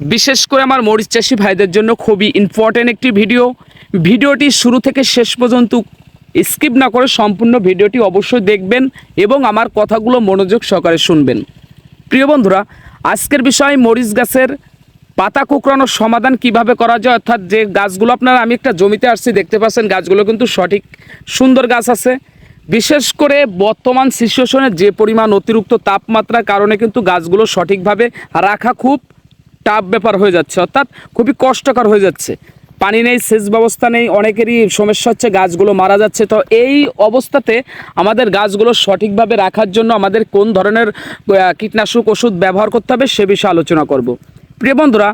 বিশেষ করে আমার মরিচ চাষি ভাইদের জন্য খুবই ইম্পর্ট্যান্ট একটি ভিডিও ভিডিওটি শুরু থেকে শেষ পর্যন্ত স্কিপ না করে সম্পূর্ণ ভিডিওটি অবশ্যই দেখবেন এবং আমার কথাগুলো মনোযোগ সহকারে শুনবেন। প্রিয় বন্ধুরা, আজকের বিষয় মরিচ গাছের পাতা কুকরানোর সমাধান কীভাবে করা যায়, অর্থাৎ যে গাছগুলো আপনারা, আমি একটা জমিতে আসছি, দেখতে পাচ্ছেন গাছগুলো কিন্তু সঠিক সুন্দর গাছ আছে। বিশেষ করে বর্তমান সিচুয়েশনে যে পরিমাণ অতিরিক্ত তাপমাত্রার কারণে কিন্তু গাছগুলো সঠিকভাবে রাখা খুব টাফ ব্যাপার হয়ে যাচ্ছে, অর্থাৎ খুবই কষ্টকর হয়ে যাচ্ছে। পানি নেই, সেচ ব্যবস্থা নেই, অনেকেরই সমস্যা হচ্ছে, গাছগুলো মারা যাচ্ছে। তো এই অবস্থাতে আমাদের গাছগুলো সঠিকভাবে রাখার জন্য আমাদের কোন ধরনের কীটনাশক ওষুধ ব্যবহার করতে হবে সে বিষয়ে আলোচনা করব। প্রিয় বন্ধুরা,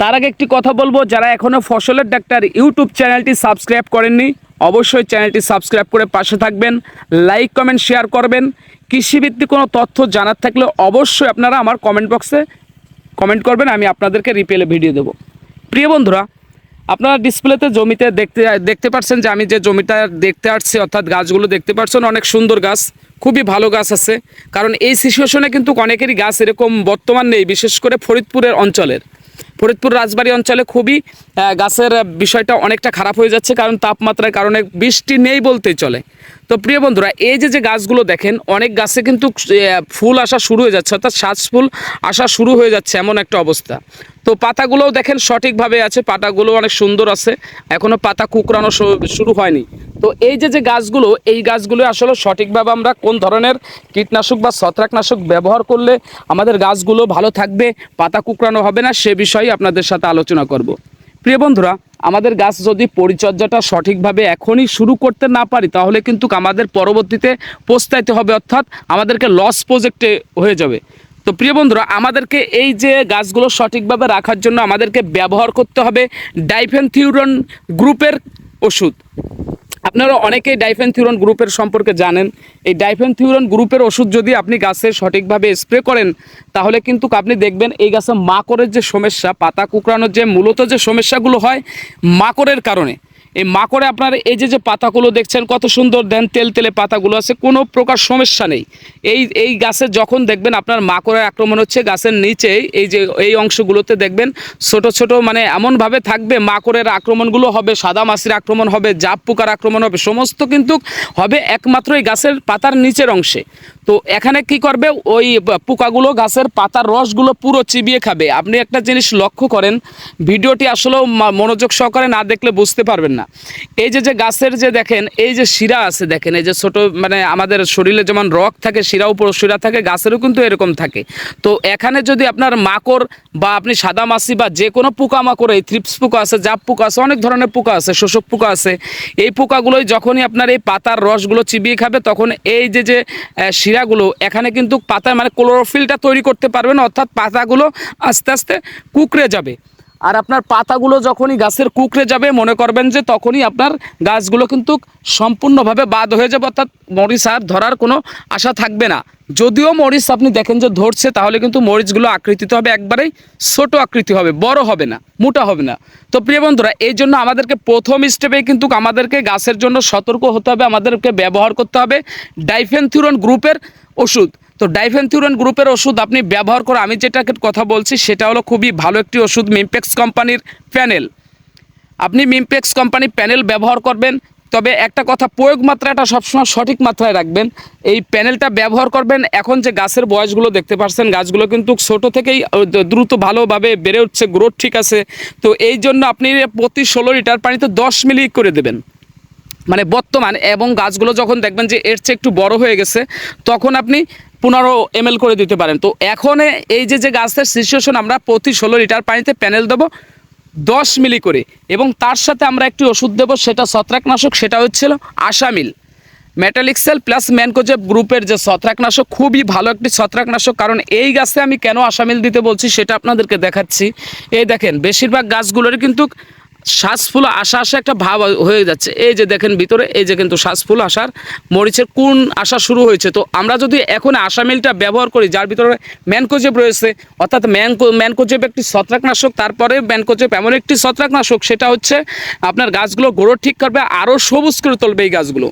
তার আগে একটি কথা বলব, যারা এখনও ফসলের ডাক্তার ইউটিউব চ্যানেলটি সাবস্ক্রাইব করেননি, অবশ্যই চ্যানেলটি সাবস্ক্রাইব করে পাশে থাকবেন, লাইক, কমেন্ট, শেয়ার করবেন। কৃষিভিত্তিক কোনো তথ্য জানার থাকলে অবশ্যই আপনারা আমার কমেন্ট বক্সে কমেন্ট করবেন, আমি আপনাদেরকে রিপেলে ভিডিও দেবো। প্রিয় বন্ধুরা, আপনারা ডিসপ্লেতে জমিতে দেখতে দেখতে পাচ্ছেন যে আমি যে জমিটা দেখতে আসছি, অর্থাৎ গাছগুলো দেখতে পাচ্ছেন অনেক সুন্দর গাছ, খুবই ভালো গাছ আছে। কারণ এই সিচুয়েশনে কিন্তু অনেকেরই গাছ এরকম বর্তমান নেই, বিশেষ করে ফরিদপুরের অঞ্চলের। ফরিদপুর রাজবাড়ি অঞ্চলে খুবই গাছের বিষয়টা অনেকটা খারাপ হয়ে যাচ্ছে কারণ তাপমাত্রার কারণে বৃষ্টি নেই বলতেই চলে। তো প্রিয় বন্ধুরা, এই যে যে গাছগুলো দেখেন, অনেক গাছে কিন্তু ফুল আসা শুরু হয়ে যাচ্ছে, অর্থাৎ শ্বাস ফুল আসা শুরু হয়ে যাচ্ছে এমন একটা অবস্থা। তো পাতাগুলোও দেখেন সঠিকভাবে আছে, পাতাগুলো অনেক সুন্দর আছে এখনও পাতা কুকরানো শুরু হয়নি। তো এই যে যে গাছগুলো, এই গাছগুলো আসলে সঠিকভাবে আমরা কোন ধরনের কীটনাশক বা ছত্রাকনাশক ব্যবহার করলে আমাদের গাছগুলো ভালো থাকবে, পাতা কুকরানো হবে না, সে বিষয়ে আপনাদের সাথে আলোচনা করব। প্রিয় বন্ধুরা, আমাদের গাছ যদি পরিচর্যাটা সঠিকভাবে এখনই শুরু করতে না পারি, তাহলে কিন্তু আমাদের পরবর্তীতে পস্তাইতে হবে, অর্থাৎ আমাদেরকে লস প্রজেক্টে হয়ে যাবে। তো প্রিয় বন্ধুরা, আমাদেরকে এই যে গাছগুলো সঠিকভাবে রাখার জন্য আমাদেরকে ব্যবহার করতে হবে ডাইফেনথিউরন গ্রুপের ওষুধ। আপনারা অনেকেই ডাইফেনথিউরন গ্রুপের সম্পর্কে জানেন। এই ডাইফেনথিউরন গ্রুপের ওষুধ যদি আপনি গাছে সঠিকভাবে স্প্রে করেন, তাহলে কিন্তু আপনি দেখবেন এই গাছে মাকড়ের যে সমস্যা, পাতা কুকরানোর যে মূলত যে সমস্যাগুলো হয়, মাকড়ের কারণে। এই মাকড়ে আপনার এই যে যে পাতাগুলো দেখছেন, কত সুন্দর দেন তেল তেলে পাতাগুলো আছে, কোনো প্রকার সমস্যা নেই। এই এই গাছে যখন দেখবেন আপনার মাকড়ের আক্রমণ হচ্ছে, গাছের নিচেই এই যে, এই অংশগুলোতে দেখবেন ছোট ছোট মানে এমনভাবে থাকবে, মাকড়ের আক্রমণগুলো হবে, সাদা মাছির আক্রমণ হবে, জাপ পোকার আক্রমণ হবে, সমস্ত কিন্তু হবে একমাত্র এই গাছের পাতার নিচের অংশে। তো এখানে কি করবে? ওই পোকাগুলো, গাছের পাতার রসগুলো পুরো চিবিয়ে খাবে। আপনি একটা জিনিস লক্ষ্য করেন, ভিডিওটি আসলেও মনোযোগ সহকারে না দেখলে বুঝতে পারবেন না। এই যে যে গাছের যে দেখেন, এই যে শিরা আছে দেখেন, এই যে ছোট মানে আমাদের শরীরে যেমন রক থাকে শিরা উপর শিরা থাকে, গাছেরও কিন্তু এরকম থাকে। তো এখানে যদি আপনার মাকড় বা আপনি সাদা মাছি বা যে কোনো পোকা মাকড়, এই থ্রিপস পোকা আছে, জাপ পোকা আছে, অনেক ধরনের পোকা আছে, শোষক পোকা আছে, এই পোকাগুলোই যখনই আপনার এই পাতার রসগুলো চিবিয়ে খাবে, তখন এই যে যে শিরাগুলো এখানে কিন্তু পাতা মানে ক্লোরোফিলটা তৈরি করতে পারবে না অর্থাৎ পাতাগুলো আস্তে আস্তে কুকড়ে যাবে। আর আপনার পাতাগুলো যখনই গাছের কুকড়ে যাবে, মনে করবেন যে তখনই আপনার গাছগুলো কিন্তু সম্পূর্ণভাবে বাদ হয়ে যাবে, অর্থাৎ মরিচ আর ধরার কোনো আশা থাকবে না। যদিও মরিচ আপনি দেখেন যে ধরছে, তাহলে কিন্তু মরিচগুলো আকৃতিত হবে, একবারেই ছোট আকৃতি হবে, বড় হবে না, মোটা হবে না। তো প্রিয় বন্ধুরা, এই জন্য আমাদেরকে প্রথম স্টেপে কিন্তু আমাদেরকে গাছের জন্য সতর্ক হতে হবে, আমাদেরকে ব্যবহার করতে হবে ডাইফেনথিউরন গ্রুপের ওষুধ। তো ডাইফেনথিউরন গ্রুপের ওষুধ আপনি ব্যবহার করে, আমি যেটাকে কথা বলছি, সেটা হলো খুবই ভালো একটি ওষুধ মিমপেক্স কোম্পানির প্যানেল। আপনি মিমপেক্স কোম্পানির প্যানেল ব্যবহার করবেন তবে একটা কথা, প্রয়োগ মাত্রাটা সবসময় সঠিক মাত্রায় রাখবেন। এই প্যানেলটা ব্যবহার করবেন। এখন যে গাছের বয়সগুলো দেখতে পাচ্ছেন গাছগুলো কিন্তু ছোট থেকেই দ্রুত ভালোভাবে বেড়ে উঠছে গ্রোথ ঠিক আছে। তো এই জন্য আপনি প্রতি ষোলো লিটার পানিতে দশ মিলি করে দেবেন। মানে বর্তমান, এবং গাছগুলো যখন দেখবেন যে এর চেয়ে একটু বড় হয়ে গেছে, তখন আপনি পনেরো এম করে দিতে পারেন। তো এখন এই যে যে গাছের সিচুয়েশন আমরা প্রতি ষোলো লিটার পানিতে প্যানেল দেবো। দশ মিলি করে। এবং তার সাথে আমরা একটি ওষুধ দেবো, সেটা ছত্রাকনাশক, সেটা হচ্ছিল আসামিল। মেটালিক্সেল প্লাস ম্যানকোজেব গ্রুপের যে ছত্রাকনাশক, খুবই ভালো একটি ছত্রাকনাশক। কারণ এই গাছে আমি কেন আসামিল দিতে বলছি, সেটা আপনাদেরকে দেখাচ্ছি। এই দেখেন, বেশিরভাগ গাছগুলোর কিন্তু শ্বাসফুল আসা আসা একটা ভাব হয়ে যাচ্ছে। এই যে দেখেন ভিতরে, এই যে কিন্তু শ্বাসফুল আসার মরিচের কোন আসা শুরু হয়েছে? তো আমরা যদি এখন আসামিলটা ব্যবহার করি, যার ভিতরে ম্যানকোজেব রয়েছে, অর্থাৎ ম্যানকো, ম্যানকোজেব একটি ছত্রাকনাশক, তারপরে ম্যানকোজেব এমন একটি ছত্রাকনাশক, সেটা হচ্ছে আপনার গাছগুলো গোড়ো ঠিক করবে, আরও সবুজ করে তুলবে এই গাছগুলো।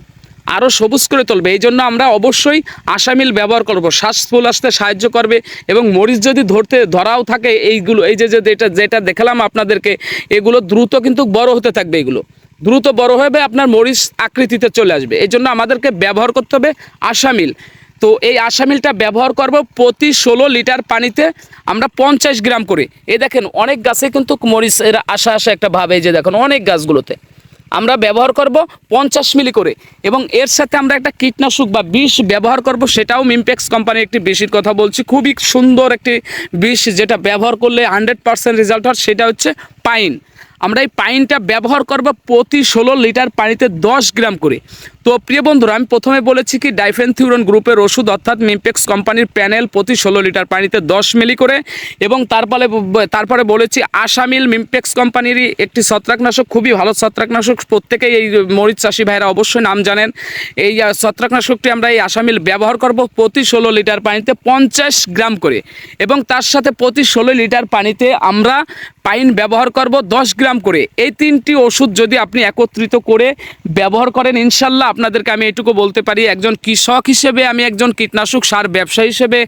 আরও সবুজ করে তুলবে। এই জন্য আমরা অবশ্যই আসামিল ব্যবহার করব। শ্বাস ফুল আসতে সাহায্য করবে এবং মরিচ যদি ধরতে ধরাও থাকে এইগুলো, এই যে যেটা যেটা দেখালাম আপনাদেরকে, এগুলো দ্রুত কিন্তু বড় হতে থাকবে এগুলো। দ্রুত বড় হবে আপনার মরিচ আকৃতিতে চলে আসবে। এই জন্য আমাদেরকে ব্যবহার করতে হবে আসামিল তো এই আসামিলটা ব্যবহার করব প্রতি ষোলো লিটার পানিতে আমরা পঞ্চাশ গ্রাম করে। এই দেখেন, অনেক গাছে কিন্তু মরিচ এর আশা আশা একটা ভাবে যে দেখেন, অনেক গাছগুলোতে। আমরা ব্যবহার করব পঞ্চাশ মিলি করে। এবং এর সাথে আমরা একটা কীটনাশক বা বিষ ব্যবহার করব, সেটাও মিমপেক্স কোম্পানির একটি বিষের কথা বলছি। খুবই সুন্দর একটি বিষ যেটা ব্যবহার করলে হান্ড্রেড পার্সেন্ট রেজাল্ট হয়, সেটা হচ্ছে পাইন। আমরা এই পাইনটা ব্যবহার করব প্রতি ষোলো লিটার পানিতে দশ গ্রাম করে। তো প্রিয় বন্ধুরা, আমি প্রথমে বলেছি কি, ডাইফেনথিউরন গ্রুপের ওষুধ অর্থাৎ মিমপেক্স কোম্পানির প্যানেল প্রতি ষোলো লিটার পানিতে দশ মিলি করে এবং তারপরে তারপরে বলেছি আসামিল মিমপেক্স কোম্পানিরই একটি ছত্রাকনাশক, খুবই ভালো ছত্রাকনাশক। প্রত্যেকেই এই মরিচ চাষি ভাইরা অবশ্যই নাম জানেন। এই ছত্রাকনাশকটি আমরা এই আসামিল ব্যবহার করব প্রতি ষোলো লিটার পানিতে পঞ্চাশ গ্রাম করে এবং তার সাথে প্রতি ষোলো লিটার পানিতে আমরা পাইন ব্যবহার করব দশ গ্রাম করে। এই তিনটি ওষুধ যদি আপনি একত্রিত করে ব্যবহার করেন, ইনশাল্লাহ আপনাদেরকে আমি এটুকু বলতে পারি, একজন কৃষক হিসেবে আমি একজন কীটনাশক, সার ব্যবসা হিসেবে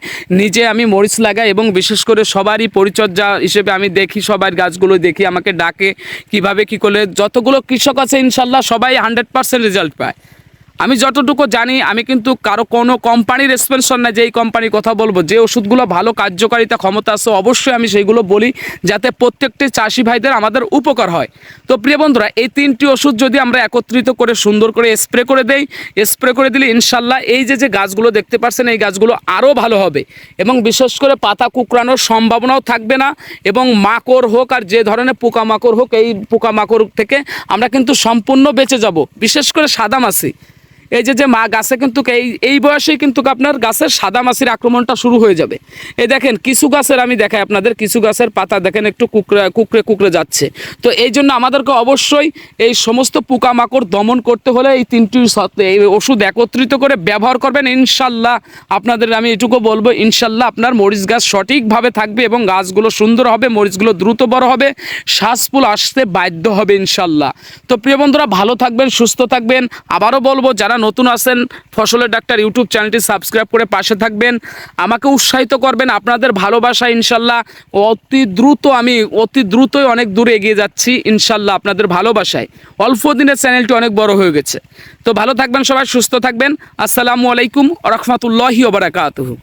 নিজে আমি মরিচ লাগাই এবং বিশেষ করে সবারই পরিচর্যা হিসেবে আমি দেখি, সবার গাছগুলো দেখি, আমাকে ডাকে কীভাবে কি করলে, যতগুলো কৃষক আছে ইনশাল্লাহ সবাই হান্ড্রেড পার্সেন্ট রেজাল্ট পায়। আমি যতটুকু জানি, আমি কিন্তু কারও কোনো কোম্পানির স্পেন্সর না যে এই কোম্পানির কথা বলব, যে ওষুধগুলো ভালো কার্যকারিতা, ক্ষমতা আছে, অবশ্যই আমি সেইগুলো বলি, যাতে প্রত্যেকটি চাষি ভাইদের আমাদের উপকার হয়। তো প্রিয় বন্ধুরা, এই তিনটি ওষুধ যদি আমরা একত্রিত করে, সুন্দর করে স্প্রে করে দেই স্প্রে করে দিলে ইনশাল্লাহ এই যে যে গাছগুলো দেখতে পাচ্ছেন এই গাছগুলো আরও ভালো হবে। এবং বিশেষ করে পাতা কুকরানোর সম্ভাবনাও থাকবে না, এবং মাকড় হোক আর যে ধরনের পোকামাকড় হোক, এই পোকামাকড় থেকে আমরা কিন্তু সম্পূর্ণ বেঁচে যাব, বিশেষ করে সাদা মাছি। এই যে যে মা গাছে কিন্তু এই এই বয়সেই কিন্তু আপনার গাছের সাদা মাছির আক্রমণটা শুরু হয়ে যাবে। এই দেখেন, কিছু গাছের আমি দেখাই আপনাদের, কিছু গাছের পাতা দেখেন একটু কুকড়ে কুকড়ে কুকড়ে যাচ্ছে। তো এই জন্য আমাদেরকে অবশ্যই এই সমস্ত পোকামাকড় দমন করতে হলে এই তিনটি এই ওষুধ একত্রিত করে ব্যবহার করবেন। ইনশাল্লাহ আপনাদের আমি এটুকু বলব, ইনশাল্লাহ আপনার মরিচ গাছ সঠিকভাবে থাকবে এবং গাছগুলো সুন্দর হবে, মরিচগুলো দ্রুত বড় হবে শ্বাসফুল আসতে বাধ্য হবে ইনশাল্লাহ। তো প্রিয় বন্ধুরা, ভালো থাকবেন, সুস্থ থাকবেন। আবারও বলব, যারা নতুন আছেন, ফসলের ডাক্তার ইউটিউব চ্যানেলটি সাবস্ক্রাইব করে পাশে থাকবেন। আমাকে উৎসাহিত করবেন, আপনাদের ভালোবাসা ইনশাল্লাহ। অতি দ্রুত আমি, অতি দ্রুতই অনেক দূরে এগিয়ে যাচ্ছি ইনশাল্লাহ আপনাদের ভালোবাসায়। অল্প দিনের চ্যানেলটি অনেক বড় হয়ে গেছে। তো ভালো থাকবেন সবাই, সুস্থ থাকবেন। আসসালামু আলাইকুম রহমতুল্লাহি ওবরাকাতুহু